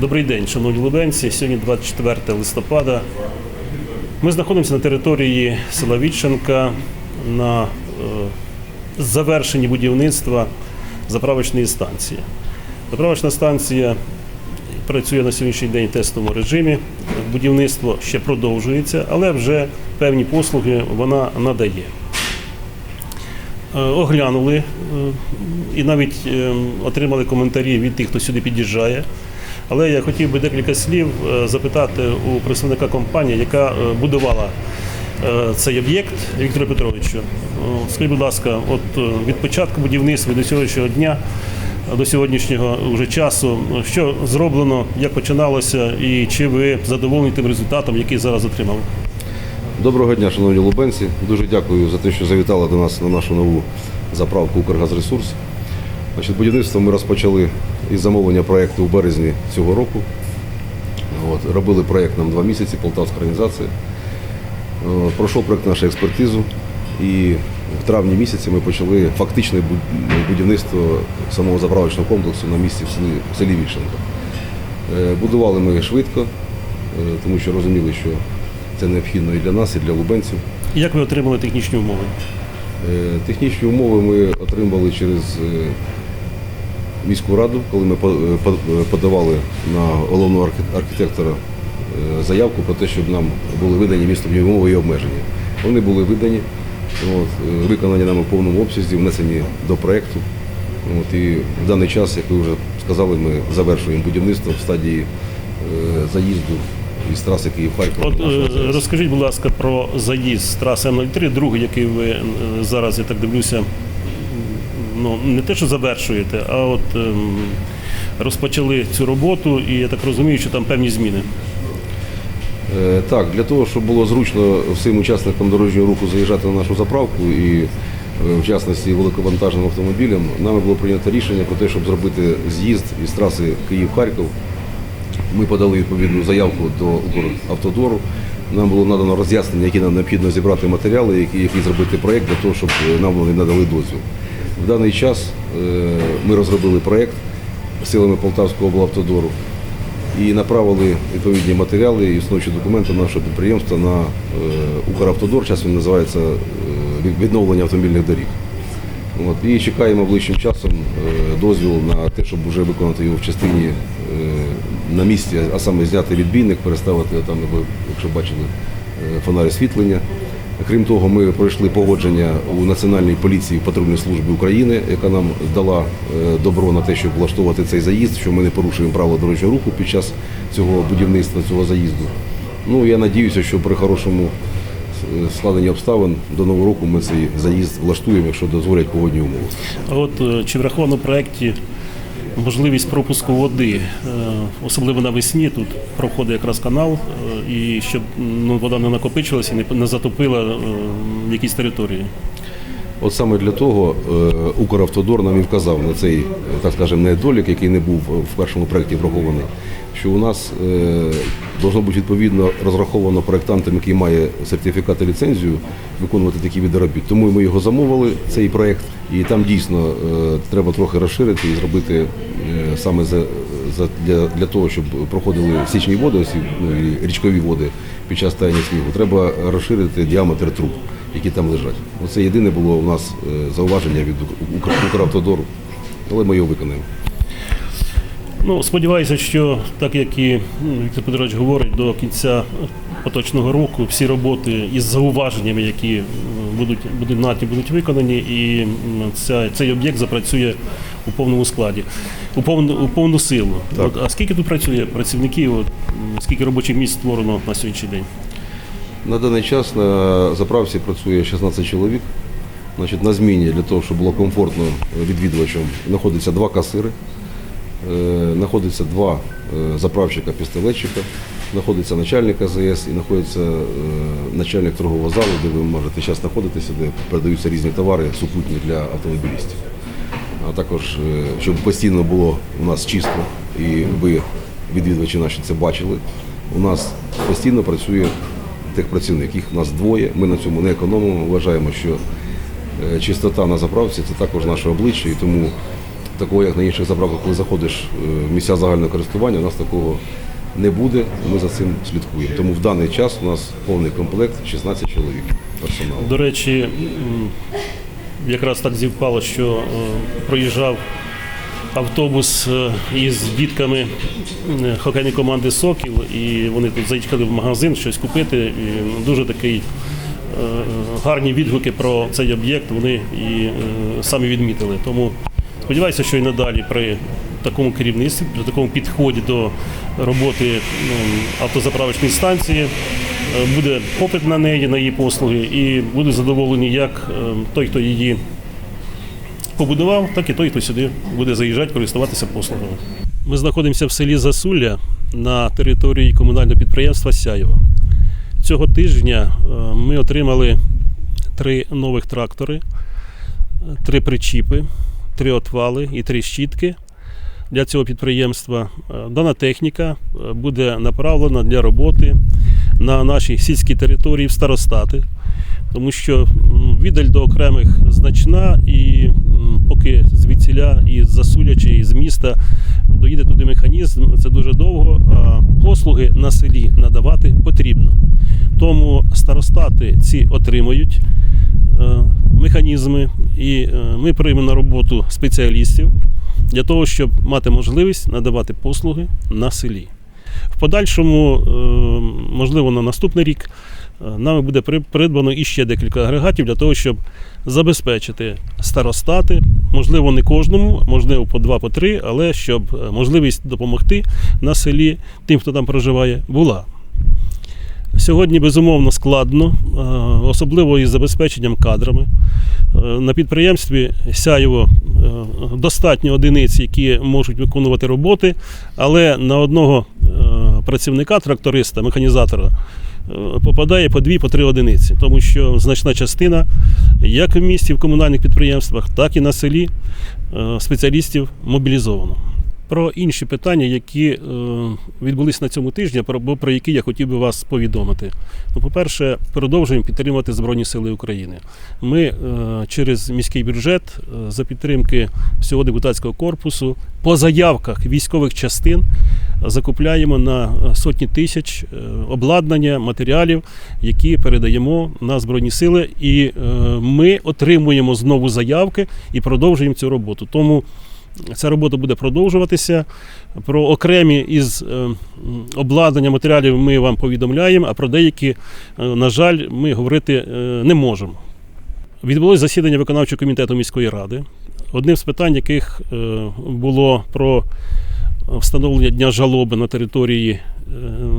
Добрий день, шановні лубенці. Сьогодні 24 листопада. Ми знаходимося на території села Вітченка на е, завершенні будівництва заправочної станції. Заправочна станція працює на сьогоднішній день в тестовому режимі. Будівництво ще продовжується, але вже певні послуги вона надає. Е, Оглянули е, і навіть отримали коментарі від тих, хто сюди під'їжджає. Але я хотів би декілька слів е, запитати у представника компанії, яка е, будувала е, цей об'єкт Віктора Петровичу. Скажіть, будь ласка, от від початку будівництва до сьогоднішнього дня, до сьогоднішнього вже часу, що зроблено, як починалося, і чи ви задоволені тим результатом, який зараз отримали? Доброго дня, шановні лубенці. Дуже дякую за те, що завітали до нас на нашу нову заправку Укргазресурс. Значить, будівництво ми розпочали із замовлення проєкту у березні цього року. От, робили проєкт нам два місяці, полтавська організація. От, пройшов проєкт нашу експертизу і в травні місяці ми почали фактичне будівництво самого заправочного комплексу на місці в селі, в селі Вільшенко. Е, Будували ми швидко, е, тому що розуміли, що це необхідно і для нас, і для лубенців. Як ви отримали технічні умови? Е, Технічні умови ми отримали через е, міську раду, коли ми е, е, подавали на головного архітектора е, заявку про те, щоб нам були видані містобні умови і обмеження. Вони були видані, от, виконані нами в повному обсязі, внесені до проєкту. От, і в даний час, як ви вже сказали, ми завершуємо будівництво в стадії е, заїзду із траси. От нашого е, ЗАЕС. розкажіть, будь ласка, про заїзд з траси М03, другий, який ви зараз, я так дивлюся, ну не те, що завершуєте, а от ем, розпочали цю роботу, і я так розумію, що там певні зміни. Е, Так, для того, щоб було зручно всім учасникам дорожнього руху заїжджати на нашу заправку і е, в частності великовантажним автомобілям, нами було прийнято рішення про те, щоб зробити з'їзд із траси Київ-Харків. Ми подали відповідну заявку до Укравтодору. Нам було надано роз'яснення, які нам необхідно зібрати матеріали, які, які зробити проєкт для того, щоб нам вони надали дозвіл. В даний час е, ми розробили проєкт силами Полтавського облавтодору і направили відповідні матеріали і існуючі документи нашого підприємства на е, Укравтодор. Зараз він називається е, відновлення автомобільних доріг. От, і чекаємо ближчим часом дозвіл на те, щоб вже виконати його в частині на місці, а саме зняти відбійник, переставити там, якщо бачили, фонарь освітлення. Крім того, ми пройшли погодження у Національній поліції патрульної служби України, яка нам дала е, добро на те, щоб влаштувати цей заїзд, що ми не порушуємо правила дорожнього руху під час цього будівництва, цього заїзду. Ну я надіюся, що при хорошому е, складенні обставин до нового року ми цей заїзд влаштуємо, якщо дозволять погодні умови. От е, чи враховано в проєкті можливість пропуску води, Е, особливо навесні, тут проходить якраз канал, е, і щоб ну, вода не накопичилася і не, затопила е, якісь території. От саме для того е, Укравтодор нам і вказав на цей, так скажемо, недолік, який не був в першому проєкті врахований, що у нас е, должно бути відповідно розраховано проєктантом, який має сертифікат і ліцензію, виконувати такі види робіт. Тому ми його замовили, цей проєкт, і там дійсно е, треба трохи розширити і зробити саме за, для, для того, щоб проходили січні води, ну, і річкові води під час таяння снігу. Треба розширити діаметр труб, які там лежать. Оце єдине було у нас е, зауваження від Укр- Укравтодору, але ми його виконаємо. Ну, сподіваюся, що так як і ну, Віктор Петрович говорить, до кінця поточного року всі роботи із зауваженнями, які будуть будуть наті, будуть виконані, і ця, цей об'єкт запрацює у повному складі, у повну, у повну силу. От, а скільки тут працює працівників? От, скільки робочих місць створено на сьогоднішній день? На даний час на заправці працює 16 чоловік. Значить, на зміні для того, щоб було комфортно відвідувачам, знаходиться два касири, е, знаходиться два е, заправщика пістолетчика, знаходиться начальник АЗС і знаходиться е, начальник торгового залу, де ви можете зараз знаходитися, де продаються різні товари супутні для автомобілістів. А також, щоб постійно було у нас чисто і ви, відвідувачі наші, це бачили. У нас постійно працює техпрацівник. Їх у нас двоє. Ми на цьому не економимо. Вважаємо, що е, чистота на заправці це також наше обличчя, і тому такого, як на інших заправках, коли заходиш е, в місця загального користування, у нас такого не буде. Ми за цим слідкуємо. Тому в даний час у нас повний комплект 16 чоловік персоналу. До речі, якраз так зівпало, що е, проїжджав автобус е, із дітками е, хокейної команди Сокіл, і вони тут заїхали в магазин щось купити. І дуже такий е, гарні відгуки про цей об'єкт вони і самі відмітили. Тому сподіваюся, що і надалі при такому керівництві, при такому підході до роботи ну, автозаправочної станції буде попит на неї, на її послуги, і будуть задоволені як той, хто її побудував, так і той, хто сюди буде заїжджати, користуватися послугами. Ми знаходимося в селі Засулля на території комунального підприємства Сяєво. Цього тижня е, ми отримали три нових трактори, е, три причіпи, три отвали і три щітки для цього підприємства. Е, Дана техніка буде направлена для роботи на нашій сільській території в старостати, тому що віддаль до окремих значна, і поки звідсіля із Засуля чи із міста доїде туди механізм, це дуже довго. А послуги на селі надавати потрібно. Тому старостати ці отримають е, механізми, і е, ми приймемо на роботу спеціалістів для того, щоб мати можливість надавати послуги на селі. В подальшому, е, можливо, на наступний рік е, нами буде при- придбано іще декілька агрегатів для того, щоб забезпечити старостати, можливо, не кожному, можливо, по два, по три, але щоб е, можливість допомогти на селі тим, хто там проживає, була. Сьогодні безумовно складно, особливо із забезпеченням кадрами. На підприємстві Сяєво достатньо одиниць, які можуть виконувати роботи, але на одного працівника, тракториста, механізатора е, попадає по дві, по три одиниці, тому що значна частина, як в місті, в комунальних підприємствах, так і на селі е, спеціалістів мобілізовано. Про інші питання, які е, відбулись на цьому тижні, про, про які я хотів би вас повідомити. Ну, по-перше, продовжуємо підтримувати Збройні Сили України. Ми е, через міський бюджет е, за підтримки всього депутатського корпусу по заявках військових частин закупляємо на сотні тисяч обладнання, матеріалів, які передаємо на Збройні Сили. І ми отримуємо знову заявки і продовжуємо цю роботу. Тому Ця робота буде продовжуватися. Про окремі із е, обладнання матеріалів ми вам повідомляємо, а про деякі, е, на жаль, ми говорити е, не можемо. Відбулось засідання виконавчого комітету міської ради. Одним з питань, яких було про встановлення дня жалоби на території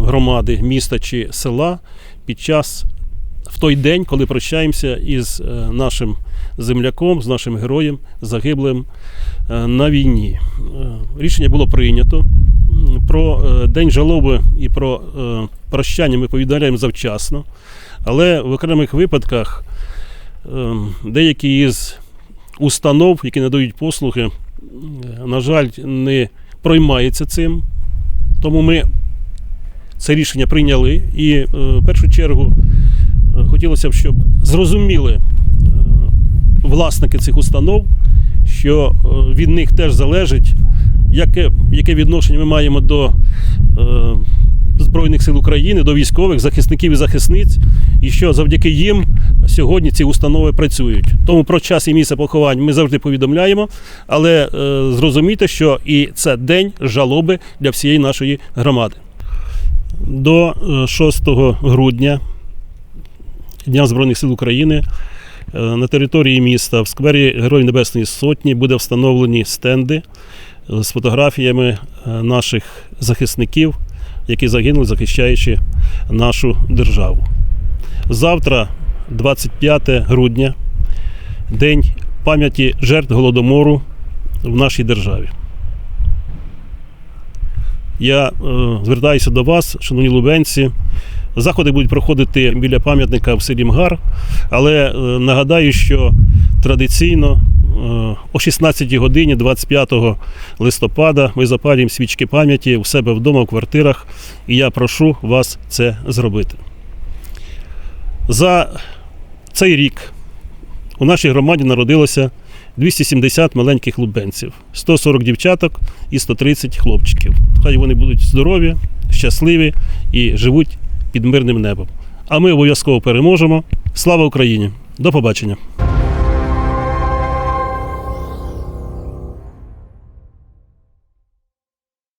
громади, міста чи села під час в той день, коли прощаємося із нашим земляком, з нашим героєм, загиблим е, на війні. Е, Рішення було прийнято. Про е, день жалоби і про прощання ми повідомляємо завчасно, але в окремих випадках деякі із установ, які надають послуги, на жаль, не проймаються цим. Тому ми це рішення прийняли. І в першу чергу хотілося б, щоб зрозуміли власники цих установ, що е, від них теж залежить, яке, яке відношення ми маємо до е, Збройних сил України, до військових, захисників і захисниць, і що завдяки їм сьогодні ці установи працюють. Тому про час і місце поховань ми завжди повідомляємо, але е, зрозумійте, що і це день жалоби для всієї нашої громади. До е, 6 грудня Дня Збройних сил України е, на території міста в сквері Героїв Небесної Сотні буде встановлені стенди е, з фотографіями е, наших захисників, які загинули, захищаючи нашу державу. Завтра, 25 грудня, День пам'яті жертв Голодомору в нашій державі. Я е, звертаюся до вас, шановні лубенці. Заходи будуть проходити біля пам'ятника в селі Мгар, але е, нагадаю, що традиційно е, о 16 годині 25 листопада ми запалюємо свічки пам'яті у себе вдома в квартирах, і я прошу вас це зробити. За цей рік у нашій громаді народилося 270 маленьких лубенців, 140 дівчаток і 130 хлопчиків. Хай вони будуть здорові, щасливі і живуть під мирним небом. А ми обов'язково переможемо. Слава Україні! До побачення!